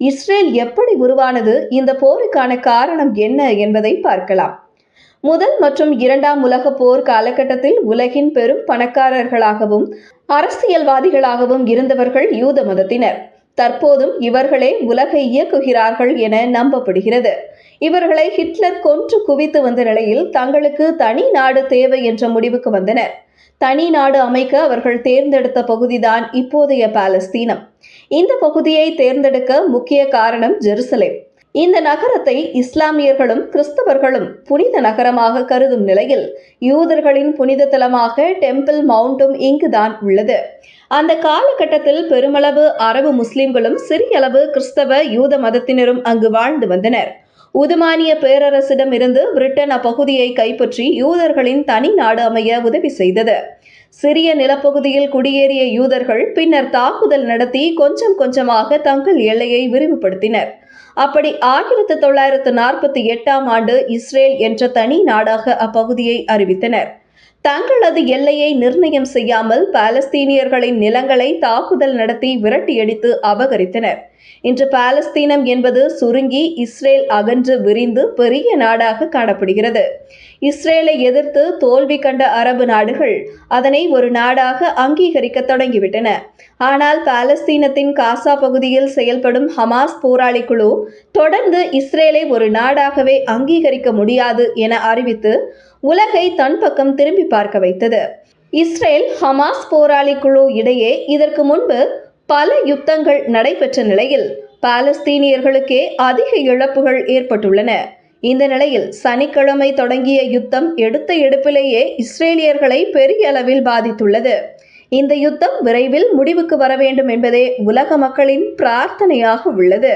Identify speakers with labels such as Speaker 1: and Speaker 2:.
Speaker 1: Israel எப்படி உருவானது? இந்த போருக்கான காரணம் என்ன என்பதை பார்க்கலாம். முதல் மற்றும் இரண்டாம் உலக போர் காலகட்டத்தில் உலகின் பெரும் பணக்காரர்களாகவும் அரசியல்வாதிகளாகவும் இருந்தவர்கள் யூத மதத்தினர். தற்போதும் இவர்களே உலகை இயக்குகிறார்கள் என நம்பப்படுகிறது. இவர்களை ஹிட்லர் கொன்று குவித்து வந்த நிலையில் தங்களுக்கு தனி நாடு தேவை என்ற முடிவுக்கு வந்தனர். தனி நாடு அமைக்க அவர்கள் தேர்ந்தெடுத்த பகுதிதான் இப்போதைய பாலஸ்தீனம். இந்த பகுதியை தேர்ந்தெடுக்க முக்கிய காரணம் ஜெருசலேம். இந்த நகரத்தை இஸ்லாமியர்களும் கிறிஸ்தவர்களும் புனித நகரமாக கருதும் நிலையில் யூதர்களின் புனித தலமாக டெம்பிள் மவுண்டும் இங்குதான் உள்ளது. அந்த காலகட்டத்தில் பெருமளவு அரபு முஸ்லிம்களும் சிறியளவு கிறிஸ்தவ யூத மதத்தினரும் அங்கு வாழ்ந்து வந்தனர். உதுமானிய பேரரசிடம் இருந்து பிரிட்டன் அப்பகுதியை கைப்பற்றி யூதர்களின் தனி நாடு அமைய உதவி செய்தது. சிறிய நிலப்பகுதியில் குடியேறிய யூதர்கள் பின்னர் தாக்குதல் நடத்தி கொஞ்சம் கொஞ்சமாக தங்கள் எல்லையை விரிவுபடுத்தினர். அப்படி ஆயிரத்து தொள்ளாயிரத்து நாற்பத்தி எட்டாம் ஆண்டு இஸ்ரேல் என்ற தனி நாடாக அப்பகுதியை அறிவித்தனர். தங்களது எல்லையை நிர்ணயம் செய்யாமல் பாலஸ்தீனியர்களின் நிலங்களை தாக்குதல் நடத்தி விரட்டியடித்து அபகரித்தனர். இன்று பாலஸ்தீனம் என்பது சுருங்கி இஸ்ரேல் அகன்று விரிந்து பெரிய நாடாக காணப்படுகிறது. இஸ்ரேலை எதிர்த்து தோல்வி கண்ட அரபு நாடுகள் அதனை ஒரு நாடாக அங்கீகரிக்க தொடங்கிவிட்டன. ஆனால் பாலஸ்தீனத்தின் காசா பகுதியில் செயல்படும் ஹமாஸ் போராளி குழு தொடர்ந்து இஸ்ரேலை ஒரு நாடாகவே அங்கீகரிக்க முடியாது என அறிவித்து உலகை தன் பக்கம் திரும்பி பார்க்க வைத்தது. இஸ்ரேல் ஹமாஸ் போராளி குழு இடையே இதற்கு முன்பு பல யுத்தங்கள் நடைபெற்ற நிலையில் பாலஸ்தீனியர்களுக்கே அதிக இழப்புகள் ஏற்பட்டுள்ளன. இந்த நிலையில் சனிக்கிழமை தொடங்கிய யுத்தம் எடுத்த எடுப்பிலேயே இஸ்ரேலியர்களை பெரிய அளவில் பாதித்துள்ளது. இந்த யுத்தம் விரைவில் முடிவுக்கு வர வேண்டும் என்பதே உலக மக்களின் பிரார்த்தனையாக உள்ளது.